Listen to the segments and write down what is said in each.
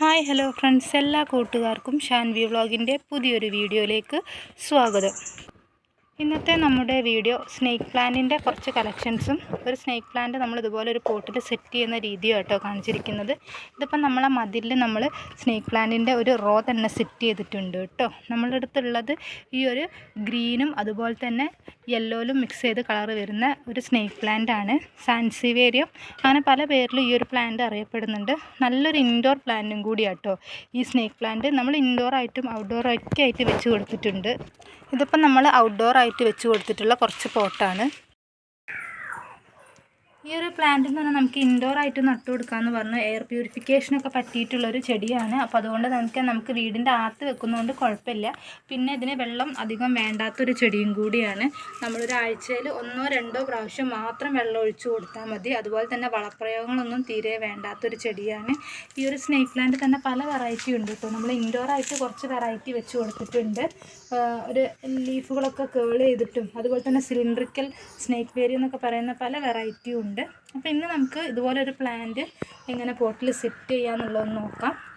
Hi hello friends എല്ലാ കൂട്ടുകാർക്കും ഷാൻവി വ്ളോഗിന്റെ പുതിയൊരു വീഡിയോയിലേക്ക് സ്വാഗതം. ഇന്നത്തെ നമ്മുടെ വീഡിയോ സ്നേക്ക് പ്ലാന്റിന്റെ കുറച്ച് കളക്ഷൻസും ഒരു സ്നേക്ക് പ്ലാന്റ് നമ്മൾ ഇതുപോലെ ഒരു പോട്ടിൽ സെറ്റ് ചെയ്യുന്ന രീതിയോ കേട്ടോ കാണിച്ചിരിക്കുന്നത്. ഇതിപ്പം നമ്മളെ മതിലിൽ നമ്മൾ സ്നേക്ക് പ്ലാന്റിന്റെ ഒരു റോ തന്നെ സെറ്റ് ചെയ്തിട്ടുണ്ട് കേട്ടോ. നമ്മളുടെ അടുത്തുള്ളത് ഈ ഒരു ഗ്രീനും അതുപോലെ തന്നെ യെല്ലോയിലും മിക്സ് ചെയ്ത് കളർ വരുന്ന ഒരു സ്നേക്ക് പ്ലാന്റ് ആണ്. സാൻസിവേരിയം. അങ്ങനെ പല പേരിലും ഈ ഒരു പ്ലാന്റ് അറിയപ്പെടുന്നുണ്ട്. നല്ലൊരു ഇൻഡോർ പ്ലാന്റും കൂടിയാട്ടോ ഈ സ്നേക്ക് പ്ലാന്റ്. നമ്മൾ ഇൻഡോറായിട്ടും ഒക്കെ ആയിട്ട് വെച്ച് കൊടുത്തിട്ടുണ്ട്. ഇതിപ്പം നമ്മൾ ഔട്ട്ഡോർ ആയിട്ട് വെച്ച് കൊടുത്തിട്ടുള്ള കുറച്ച് പോട്ടാണ്. ഈ ഒരു പ്ലാന്റ് എന്ന് പറഞ്ഞാൽ നമുക്ക് ഇൻഡോർ ആയിട്ട് നട്ടു കൊടുക്കാമെന്ന് പറഞ്ഞു. എയർ പ്യൂരിഫിക്കേഷനൊക്കെ പറ്റിയിട്ടുള്ള ഒരു ചെടിയാണ്. അപ്പോൾ അതുകൊണ്ട് നമുക്ക് നമുക്ക് വീടിന്റെ ആത്ത് വെക്കുന്നതുകൊണ്ട് കുഴപ്പമില്ല പിന്നെ ഇതിന് വെള്ളം അധികം വേണ്ടാത്തൊരു ചെടിയും കൂടിയാണ്. നമ്മളൊരാഴ്ചയിൽ ഒന്നോ രണ്ടോ പ്രാവശ്യം മാത്രം വെള്ളം ഒഴിച്ചു കൊടുത്താൽ മതി. അതുപോലെ തന്നെ വളപ്രയോഗങ്ങളൊന്നും തീരെ വേണ്ടാത്തൊരു ചെടിയാണ്. ഈ ഒരു സ്നേക്ക് പ്ലാന്റ് തന്നെ പല വെറൈറ്റി ഉണ്ട് കേട്ടോ നമ്മൾ ഇൻഡോർ ആയിട്ട് കുറച്ച് വെറൈറ്റി വെച്ച് കൊടുത്തിട്ടുണ്ട്. ഒരു ലീഫുകളൊക്കെ കേൾ ചെയ്തിട്ടും അതുപോലെ തന്നെ സിലിണ്ടറിക്കൽ സ്നേക്ക് വേരി എന്നൊക്കെ പറയുന്ന പല വെറൈറ്റിയും ഉണ്ട് അപ്പോൾ ഇന്ന് നമുക്ക് ഇതുപോലൊരു പ്ലാന്റ് എങ്ങനെ പോട്ടിൽ സെറ്റ് ചെയ്യാമെന്നുള്ളതൊന്ന് നോക്കാം.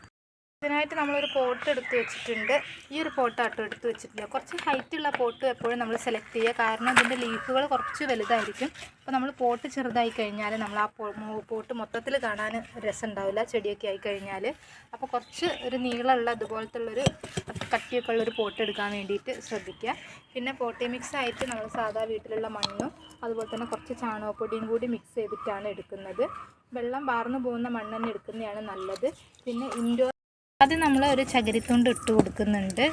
ഇതിനായിട്ട് നമ്മളൊരു പോട്ട് എടുത്ത് വെച്ചിട്ടുണ്ട്. ഈ ഒരു പോട്ട് ആട്ടോ എടുത്ത് വെച്ചിട്ടില്ല കുറച്ച് ഹൈറ്റുള്ള പോട്ട് എപ്പോഴും നമ്മൾ സെലക്ട് ചെയ്യുക. കാരണം ഇതിന്റെ ലീഫുകൾ കുറച്ച് വലുതായിരിക്കും. അപ്പോൾ നമ്മൾ പോട്ട് ചെറുതായി കഴിഞ്ഞാൽ നമ്മൾ ആ പോട്ട് മൊത്തത്തിൽ കാണാൻ രസം ഉണ്ടാവില്ല. ചെടിയൊക്കെ ആയി കഴിഞ്ഞാൽ. അപ്പോൾ കുറച്ച് ഒരു നീളമുള്ള അതുപോലത്തെ ഉള്ളൊരു കട്ടിയൊക്കെ ഉള്ളൊരു പോട്ട് എടുക്കാൻ വേണ്ടിയിട്ട് ശ്രദ്ധിക്കുക. പിന്നെ പോട്ടി മിക്സ് ആയിട്ട് നമ്മൾ സാധാ വീട്ടിലുള്ള മണ്ണും അതുപോലെ തന്നെ കുറച്ച് ചാണകപ്പൊടിയും കൂടി മിക്സ് ചെയ്തിട്ടാണ് എടുക്കുന്നത്. വെള്ളം വാർന്നു പോകുന്ന മണ്ണ് എടുക്കുന്നതാണ് നല്ലത്. പിന്നെ ഇൻഡോർ അത് നമ്മൾ ഒരു ചകിരിത്തുണ്ട് ഇട്ട് കൊടുക്കുന്നുണ്ട്.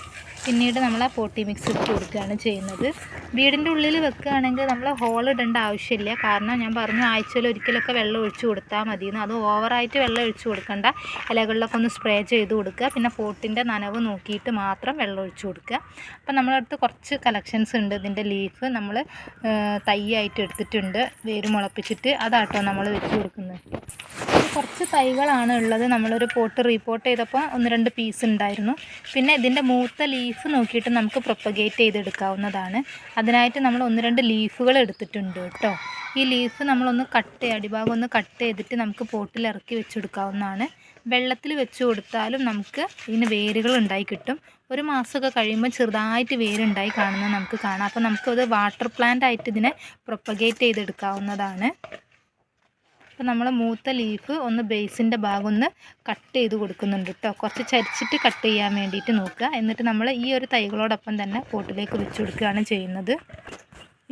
പിന്നീട് നമ്മൾ ആ പോട്ടി മിക്സ് ഇട്ട് കൊടുക്കുകയാണ് ചെയ്യുന്നത്. വീടിന്റെ ഉള്ളിൽ വെക്കുകയാണെങ്കിൽ നമ്മൾ ഹോൾ ഇടേണ്ട ആവശ്യമില്ല. കാരണം ഞാൻ പറഞ്ഞു ആഴ്ചയിൽ ഒരിക്കലൊക്കെ വെള്ളം ഒഴിച്ചു കൊടുത്താൽ മതി എന്ന് അത് ഓവറായിട്ട് വെള്ളം ഒഴിച്ചു കൊടുക്കണ്ട. ഇലകളിലൊക്കെ ഒന്ന് സ്പ്രേ ചെയ്ത് കൊടുക്കുക. പിന്നെ പോട്ടിന്റെ നനവ് നോക്കിയിട്ട് മാത്രം വെള്ളം ഒഴിച്ചു കൊടുക്കുക. അപ്പം നമ്മളടുത്ത് കുറച്ച് കളക്ഷൻസ് ഉണ്ട്. ഇതിന്റെ ലീഫ് നമ്മൾ തൈയായിട്ട് എടുത്തിട്ടുണ്ട്. വേര് മുളപ്പിച്ചിട്ട് അതാട്ടോ നമ്മൾ വെച്ച് കൊടുക്കുന്നത്. കുറച്ച് തൈകളാണ് ഉള്ളത്. നമ്മളൊരു പോട്ട് റീപോർട്ട് ചെയ്തപ്പോൾ ഒന്ന് രണ്ട് പീസ് ഉണ്ടായിരുന്നു. പിന്നെ ഇതിന്റെ മൂത്ത ലീഫ് നോക്കിയിട്ട് നമുക്ക് പ്രൊപ്പഗേറ്റ് ചെയ്തെടുക്കാവുന്നതാണ്. അതിനായിട്ട് നമ്മൾ ഒന്ന് രണ്ട് ലീഫുകൾ എടുത്തിട്ടുണ്ട് കേട്ടോ. ഈ ലീഫ് നമ്മളൊന്ന് കട്ട് അടിഭാഗം ഒന്ന് കട്ട് ചെയ്തിട്ട് നമുക്ക് പോട്ടിൽ ഇറക്കി വെച്ചെടുക്കാവുന്നതാണ്. വെള്ളത്തിൽ വെച്ച് കൊടുത്താലും നമുക്ക് ഇതിന് വേരുകൾ ഉണ്ടായി കിട്ടും. ഒരു മാസമൊക്കെ കഴിയുമ്പോൾ ചെറുതായിട്ട് വേരുണ്ടായി കാണുന്നത് നമുക്ക് കാണാം. അപ്പോൾ നമുക്കത് വാട്ടർ പ്ലാന്റ് ആയിട്ട് ഇതിനെ പ്രൊപ്പഗേറ്റ് ചെയ്തെടുക്കാവുന്നതാണ്. അപ്പോൾ നമ്മൾ മൂത്ത ലീഫ് ഒന്ന് ബേസിന്റെ ഭാഗം ഒന്ന് കട്ട് ചെയ്ത് കൊടുക്കുന്നുണ്ട് കേട്ടോ കുറച്ച് ചരിച്ചിട്ട് കട്ട് ചെയ്യാൻ വേണ്ടിയിട്ട് നോക്കുക. എന്നിട്ട് നമ്മൾ ഈ ഒരു തൈകളോടൊപ്പം തന്നെ പോട്ടിലേക്ക് വെച്ച് കൊടുക്കുകയാണ് ചെയ്യുന്നത്.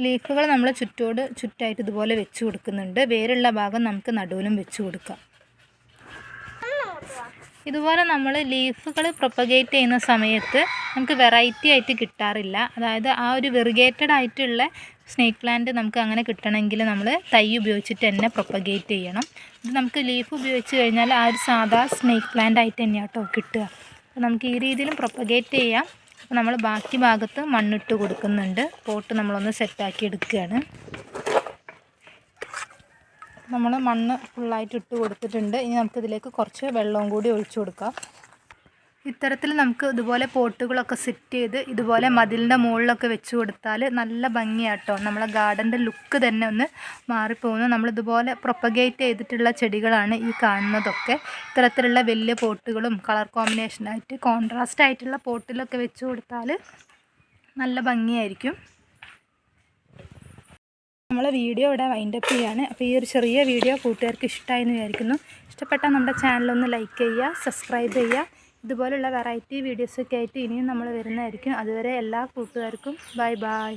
ലീഫുകൾ നമ്മൾ ചുറ്റോട് ചുറ്റായിട്ട് ഇതുപോലെ വെച്ച് കൊടുക്കുന്നുണ്ട്. വേരുള്ള ഭാഗം നമുക്ക് നടുവിലും വെച്ച് കൊടുക്കാം. ഇതുപോലെ നമ്മൾ ലീഫുകൾ പ്രൊപ്പഗേറ്റ് ചെയ്യുന്ന സമയത്ത് നമുക്ക് വെറൈറ്റി ആയിട്ട് കിട്ടാറില്ല. അതായത് ആ ഒരു വെറുഗേറ്റഡ് ആയിട്ടുള്ള സ്നേക്ക് പ്ലാന്റ് നമുക്ക് അങ്ങനെ കിട്ടണമെങ്കിൽ നമ്മൾ തൈ ഉപയോഗിച്ചിട്ട് തന്നെ പ്രൊപ്പഗേറ്റ് ചെയ്യണം. ഇത് നമുക്ക് ലീഫ് ഉപയോഗിച്ച് കഴിഞ്ഞാൽ ആ ഒരു സാധാ സ്നേക്ക് പ്ലാന്റ് ആയിട്ട് തന്നെയാണ് കേട്ടോ കിട്ടുക. അപ്പോൾ നമുക്ക് ഈ രീതിയിലും പ്രൊപ്പഗേറ്റ് ചെയ്യാം. അപ്പോൾ നമ്മൾ ബാക്കി ഭാഗത്ത് മണ്ണിട്ട് കൊടുക്കുന്നുണ്ട്. പോട്ട് നമ്മളൊന്ന് സെറ്റാക്കി എടുക്കുകയാണ്. നമ്മൾ മണ്ണ് ഫുള്ളായിട്ട് ഇട്ട് കൊടുത്തിട്ടുണ്ട്. ഇനി നമുക്കിതിലേക്ക് കുറച്ച് വെള്ളവും കൂടി ഒഴിച്ചു കൊടുക്കാം. ഇത്തരത്തിൽ നമുക്ക് ഇതുപോലെ പോട്ടുകളൊക്കെ സെറ്റ് ചെയ്ത് ഇതുപോലെ മതിലിന്റെ മുകളിലൊക്കെ വെച്ച് കൊടുത്താൽ നല്ല ഭംഗിയാട്ടോ. നമ്മളെ ഗാർഡന്റെ ലുക്ക് തന്നെ ഒന്ന് മാറിപ്പോകുന്നു. നമ്മളിതുപോലെ പ്രൊപ്പഗേറ്റ് ചെയ്തിട്ടുള്ള ചെടികളാണ് ഈ കാണുന്നതൊക്കെ. ഇത്തരത്തിലുള്ള വലിയ പോട്ടുകളും കളർ കോമ്പിനേഷനായിട്ട് കോൺട്രാസ്റ്റ് ആയിട്ടുള്ള പോട്ടിലൊക്കെ വെച്ച് കൊടുത്താൽ നല്ല ഭംഗിയായിരിക്കും. നമ്മൾ വീഡിയോ ഇവിടെ വൈൻഡപ്പ് ചെയ്യാണ്. അപ്പോൾ ഈ ഒരു ചെറിയ വീഡിയോ കൂട്ടുകാർക്ക് ഇഷ്ടമായി എന്ന് വിചാരിക്കുന്നു. ഇഷ്ടപ്പെട്ടാൽ നമ്മുടെ ചാനലൊന്ന് ലൈക്ക് ചെയ്യുക സബ്സ്ക്രൈബ് ചെയ്യുക. ഇതുപോലുള്ള വെറൈറ്റി വീഡിയോസൊക്കെ ആയിട്ട് ഇനിയും നമ്മൾ വരുന്നതായിരിക്കും. അതുവരെ എല്ലാ കൂട്ടുകാർക്കും ബൈ ബൈ